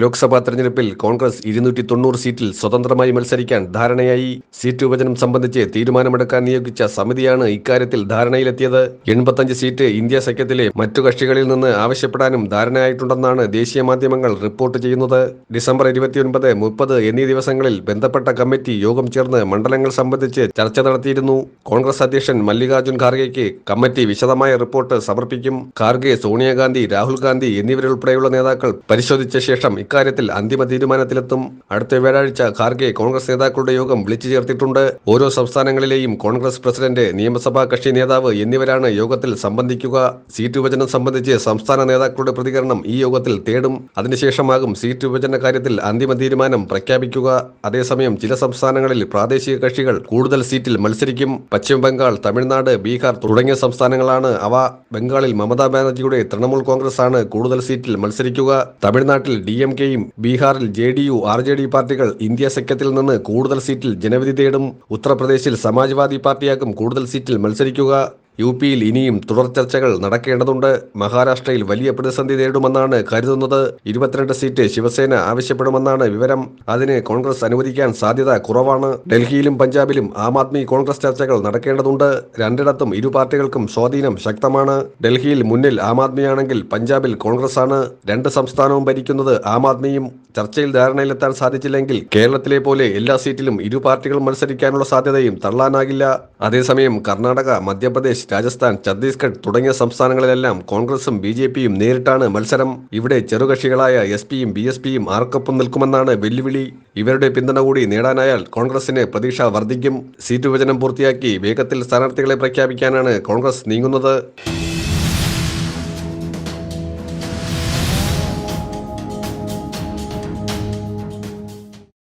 ലോക്സഭാ തെരഞ്ഞെടുപ്പിൽ കോൺഗ്രസ് ഇരുന്നൂറ്റി തൊണ്ണൂറ് സീറ്റിൽ സ്വതന്ത്രമായി മത്സരിക്കാൻ ധാരണയായി. സീറ്റ് വിഭജനം സംബന്ധിച്ച് തീരുമാനമെടുക്കാൻ നിയോഗിച്ച സമിതിയാണ് ഇക്കാര്യത്തിൽ ധാരണയിലെത്തിയത്. എൺപത്തഞ്ച് സീറ്റ് ഇന്ത്യ സഖ്യത്തിലെ മറ്റു കക്ഷികളിൽ നിന്ന് ആവശ്യപ്പെടാനും ധാരണയായിട്ടുണ്ടെന്നാണ് ദേശീയ മാധ്യമങ്ങൾ റിപ്പോർട്ട് ചെയ്യുന്നത്. ഡിസംബർ ഇരുപത്തിയൊൻപത് മുപ്പത് എന്നീ ദിവസങ്ങളിൽ ബന്ധപ്പെട്ട കമ്മിറ്റി യോഗം ചേർന്ന് മണ്ഡലങ്ങൾ സംബന്ധിച്ച് ചർച്ച നടത്തിയിരുന്നു. കോൺഗ്രസ് അധ്യക്ഷൻ മല്ലികാർജുൻ ഖാർഗെയ്ക്ക് കമ്മിറ്റി വിശദമായ റിപ്പോർട്ട് സമർപ്പിക്കും. ഖാർഗെ സോണിയാഗാന്ധി രാഹുൽ ഗാന്ധി എന്നിവരുൾപ്പെടെയുള്ള നേതാക്കൾ പരിശോധിച്ച ശേഷം ഇക്കാര്യത്തിൽ അന്തിമ തീരുമാനത്തിലെത്തും. അടുത്ത വ്യാഴാഴ്ച ഖാർഗെ കോൺഗ്രസ് നേതാക്കളുടെ യോഗം വിളിച്ചു ചേർത്തിട്ടുണ്ട്. ഓരോ സംസ്ഥാനങ്ങളിലെയും കോൺഗ്രസ് പ്രസിഡന്റ് നിയമസഭാ കക്ഷി നേതാവ് എന്നിവരാണ് യോഗത്തിൽ സംബന്ധിക്കുക. സീറ്റ് വിഭജനം സംബന്ധിച്ച് സംസ്ഥാന നേതാക്കളുടെ പ്രതികരണം ഈ യോഗത്തിൽ തേടും. അതിനുശേഷമാകും സീറ്റ് വിഭജന കാര്യത്തിൽ അന്തിമ തീരുമാനം പ്രഖ്യാപിക്കുക. അതേസമയം ചില സംസ്ഥാനങ്ങളിൽ പ്രാദേശിക കക്ഷികൾ കൂടുതൽ സീറ്റിൽ മത്സരിക്കും. പശ്ചിമബംഗാൾ തമിഴ്നാട് ബീഹാർ തുടങ്ങിയ സംസ്ഥാനങ്ങളാണ് അവ. ബംഗാളിൽ മമതാ ബാനർജിയുടെ തൃണമൂൽ കോൺഗ്രസ് ആണ് കൂടുതൽ സീറ്റിൽ മത്സരിക്കുക. തമിഴ്നാട്ടിൽ ഡി എം കെയും ബീഹാറിൽ J D U R J D പാർട്ടികൾ ഇന്ത്യ സഖ്യത്തിൽ നിന്ന് കൂടുതൽ സീറ്റിൽ ജനവിധി തേടും. ഉത്തർപ്രദേശിൽ സമാജ്വാദി പാർട്ടിയാകും കൂടുതൽ സീറ്റിൽ മത്സരിക്കുക. യു പിയിൽ ഇനിയും തുടർ ചർച്ചകൾ നടക്കേണ്ടതുണ്ട്. മഹാരാഷ്ട്രയിൽ വലിയ പ്രതിസന്ധി നേരിടുമെന്നാണ് കരുതുന്നത്. ഇരുപത്തിരണ്ട് സീറ്റ് ശിവസേന ആവശ്യപ്പെടുമെന്നാണ് വിവരം. അതിന് കോൺഗ്രസ് അനുവദിക്കാൻ സാധ്യത കുറവാണ്. ഡൽഹിയിലും പഞ്ചാബിലും ആം ആദ്മി കോൺഗ്രസ് ചർച്ചകൾ നടക്കേണ്ടതുണ്ട്. രണ്ടിടത്തും ഇരു പാർട്ടികൾക്കും സ്വാധീനം ശക്തമാണ്. ഡൽഹിയിൽ മുന്നിൽ ആം ആദ്മിയാണെങ്കിൽ പഞ്ചാബിൽ കോൺഗ്രസ് ആണ് രണ്ട് സംസ്ഥാനവും ഭരിക്കുന്നത് ആം ആദ്മിയും. ചർച്ചയിൽ ധാരണയിലെത്താൻ സാധിച്ചില്ലെങ്കിൽ കേരളത്തിലെ പോലെ എല്ലാ സീറ്റിലും ഇരു പാർട്ടികളും മത്സരിക്കാനുള്ള സാധ്യതയും തള്ളാനാകില്ല. അതേസമയം കർണാടക മധ്യപ്രദേശ് രാജസ്ഥാൻ ഛത്തീസ്ഗഡ് തുടങ്ങിയ സംസ്ഥാനങ്ങളിലെല്ലാം കോൺഗ്രസും ബി ജെ പിയും നേരിട്ടാണ് മത്സരം. ഇവിടെ ചെറുകക്ഷികളായ എസ് പിയും ബി എസ് പിയും ആർക്കൊപ്പം നിൽക്കുമെന്നാണ് വെല്ലുവിളി. ഇവരുടെ പിന്തുണ കൂടി നേടാനായാൽ കോൺഗ്രസിന് പ്രതീക്ഷ വർദ്ധിക്കും. സീറ്റ് വിഭജനം പൂർത്തിയാക്കി വേഗത്തിൽ സ്ഥാനാർത്ഥികളെ പ്രഖ്യാപിക്കാനാണ് കോൺഗ്രസ് നീങ്ങുന്നത്.